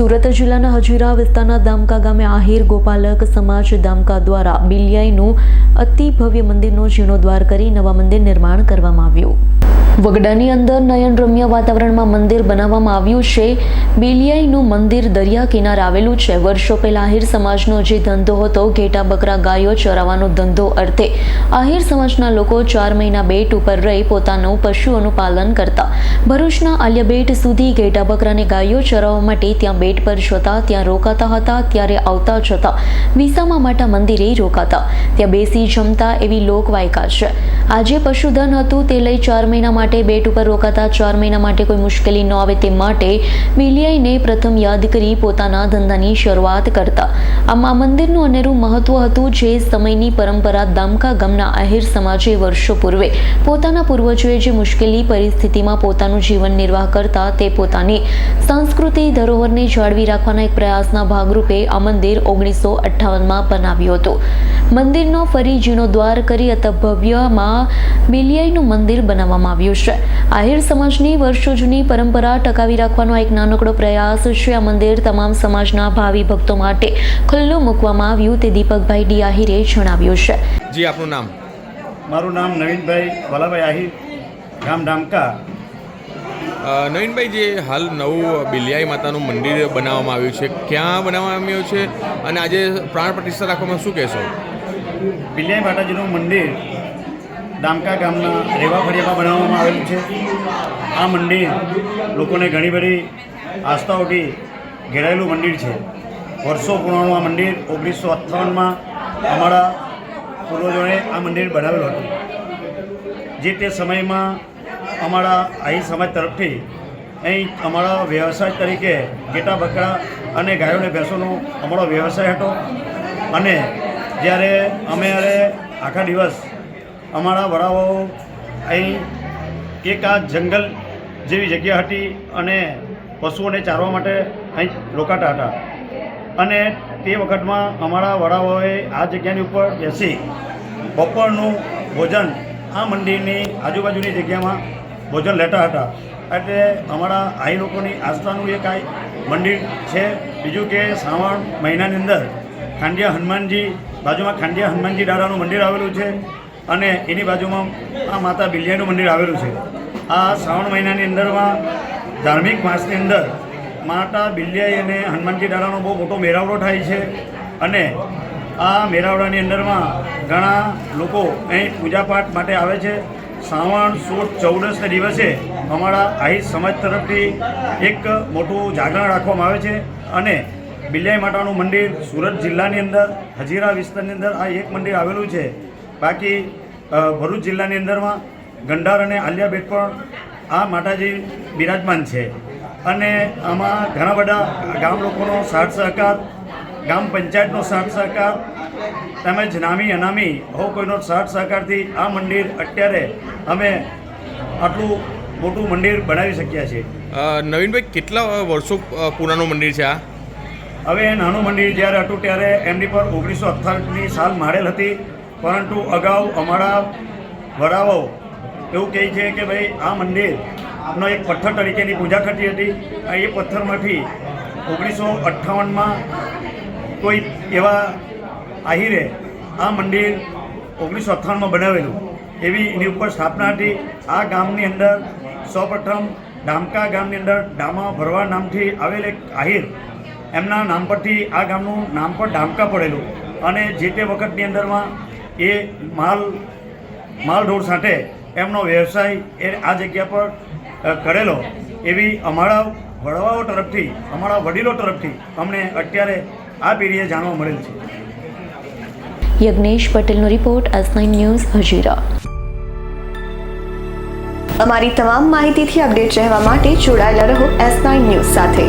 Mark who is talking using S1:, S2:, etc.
S1: સુરત જિલ્લાના હજીરા વિસ્તારના દામકા ગામે આહિર ગોપાલક સમાજ દામકા દ્વારા બિલિયાઈનું અતિ ભવ્ય મંદિરનો જીર્ણોદ્ધાર કરી નવા મંદિર નિર્માણ કરવામાં આવ્યું. વગડાની અંદર નયનરમ્ય વાતાવરણમાં મંદિર બનાવવામાં આવ્યું છે. બેલિયાઈનું મંદિર દરિયા કિનારે આવેલું છે. વર્ષો પહેલા આહિર સમાજનો જે ધંધો હતો, ઘેટા બકરા ગાયો ચરાવવાનો ધંધો અર્થે આહિર સમાજના લોકો ચાર મહિના બેટ ઉપર રહી પોતાનું પશુઓનું પાલન કરતા. ભરૂચના આલિયાબેટ સુધી ઘેટા બકરાને ગાયો ચરાવવા માટે ત્યાં બેટ પર જતા, ત્યાં રોકાતા હતા, ત્યારે આવતા જતા વિસામા માટા મંદિરે રોકાતા. ત્યાં બેસી જમતા એવી લોકવાયકા છે. આજે પશુધન હતું તે લઈ ચાર મહિના માટે બેટ ઉપર રોકાતા ચાર મહિના માટે કોઈ મુશ્કેલી ન આવે તે માટે બિલિયાઈને પ્રથમ યાદ કરી પોતાના ધંધાની શરૂઆત કરતા. આમ મંદિરનું અનેરું મહત્વ હતું જે સમયની પરંપરા દામકા ગામના આહિર સમાજે વર્ષો પૂર્વે. પોતાના પૂર્વજોએ જે મુશ્કેલી પરિસ્થિતિમાં પોતાનું જીવન નિર્વાહ કરતા તે પોતાની સંસ્કૃતિ ધરોહરને જાળવી રાખવાના એક પ્રયાસના ભાગરૂપે આ મંદિર ઓગણીસો અઠ્ઠાવનમાં બનાવ્યું હતું. મંદિરનો ફરી જીર્ણોદ્ધાર કરી અત ભવ્યમાં બિલિયાઈનું મંદિર બનાવવામાં આવ્યું છે. આહિર સમાજની વર્ષો જૂની પરંપરા ટકાવી રાખવાનો એક નાનકડો પ્રયાસ છે આ મંદિર તમામ સમાજના ભાવિ ભક્તો માટે ખુલ્લું મૂકવામાં આવ્યું તે દીપકભાઈ ડી આહિરે જણાવ્યું છે.
S2: જી આપનું નામ?
S3: મારું નામ નવીનભાઈ વાલાભાઈ આહિર ગામ ડામકા.
S2: નવીનભાઈ જે હાલ નવું બિલિયાઈ માતાનું મંદિર બનાવવામાં આવ્યું છે ક્યાં બનાવવામાં આવ્યું છે? અને આજે પ્રાણ પ્રતિષ્ઠા રાખવામાં શું કહેશો?
S3: બિલિયાઈ માતાજીનું મંદિર ડામકા ગામના રેવા ફળિયામાં બનાવવામાં આવેલું છે. આ મંદિર લોકોને ઘણી બધી આસ્થાઓથી ઘેરાયેલું મંદિર છે. વર્ષો પુરાણું આ મંદિર ઓગણીસો અઠ્ઠાવનમાં અમારા પૂર્વજોએ આ મંદિર બનાવેલું હતું. જે તે સમયમાં અમારા અહીં સમાજ તરફથી અહીં અમારા વ્યવસાય તરીકે ઘેટા બકરા અને ગાયો અને ભેંસોનો અમારો વ્યવસાય હતો. અને જ્યારે અમે અરે આખા દિવસ અમારા વડાઓ અહીં એક આ જંગલ જેવી જગ્યા હતી અને પશુઓને ચારવા માટે અહીં રોકાતા હતા. અને તે વખતમાં અમારા વડાઓએ આ જગ્યાની ઉપર બેસી બપોરનું ભોજન આ મંદિરની આજુબાજુની જગ્યામાં ભોજન લેતા હતા. એટલે અમારા આઈ લોકોની આસ્થાનું એક આ મંદિર છે. બીજું કે શ્રાવણ મહિનાની અંદર ખાંડિયા હનુમાનજી, બાજુમાં ખાંડિયા હનુમાનજી દાદાનું મંદિર આવેલું છે અને એની બાજુમાં આ માતા બિલિયાનું મંદિર આવેલું છે. આ શ્રાવણ મહિનાની અંદરમાં ધાર્મિક માસની અંદર માતા બિલિયાઈ અને હનુમાનજી દાદાનો બહુ મોટો મેળાવડો થાય છે અને આ મેળાવડાની અંદરમાં ઘણા લોકો અહીં પૂજાપાઠ માટે આવે છે. શ્રાવણ સોળ ચૌદસને દિવસે અમારા આહિર સમાજ તરફથી એક મોટું જાગરણ રાખવામાં આવે છે અને બિલિયાઈ માતાનું મંદિર સુરત જિલ્લાની અંદર, હજીરા વિસ્તારની અંદર આ એક મંદિર આવેલું છે. બાકી ભરૂચ જિલ્લાની અંદરમાં ગંડાર અને આલિયા બેટ પણ આ માતાજી બિરાજમાન છે. અને આમાં ઘણા બધા ગામ લોકોનો સાથ સહકાર, ગામ પંચાયતનો સાથ સહકાર, તેમજ નામી અનામી, હો કોઈનો સાથ સહકારથી આ મંદિર અત્યારે અમે આટલું મોટું મંદિર બનાવી શક્યા છીએ.
S2: નવીનભાઈ, કેટલા વર્ષો પુરાનું મંદિર છે આ?
S3: હવે એ નાનું મંદિર જ્યારે હતું ત્યારે એમની પર ઓગણીસો અઠ્ઠાવીસની સાલ મારેલ હતી. પરંતુ અગાઉ અમારા વડાઓ એવું કહે છે કે ભાઈ, આ મંદિરનો એક પથ્થર તરીકેની પૂજા થતી હતી. એ પથ્થરમાંથી ઓગણીસો અઠ્ઠાવનમાં કોઈ એવા આહિરે આ મંદિર ઓગણીસો અઠ્ઠાવનમાં બનાવેલું. એવી એની ઉપર સ્થાપના હતી. આ ગામની અંદર સૌપ્રથમ ડામકા ગામની અંદર ડામા ભરવા નામથી આવેલ એક આહિર એમના નામ પરથી આ ગામનું નામ પણ ડામકા પડેલું. અને જે તે વખતની અંદરમાં એ માલ માલ ઢોર સાથે એમનો વ્યવસાય એ આ જગ્યા પર કરેલો. એવી અમારા વડવાઓ તરફથી અમારા વડીલો તરફથી અમને અત્યારે આ પેઢીએ જાણવા મળેલ છે.
S1: યજ્ઞેશ પટેલનો report S nine news Hazira.
S4: અમારી તમામ માહિતીથી અપડેટ રહેવા માટે જોડાયેલા રહો એસ નાઇન ન્યૂઝ સાથે.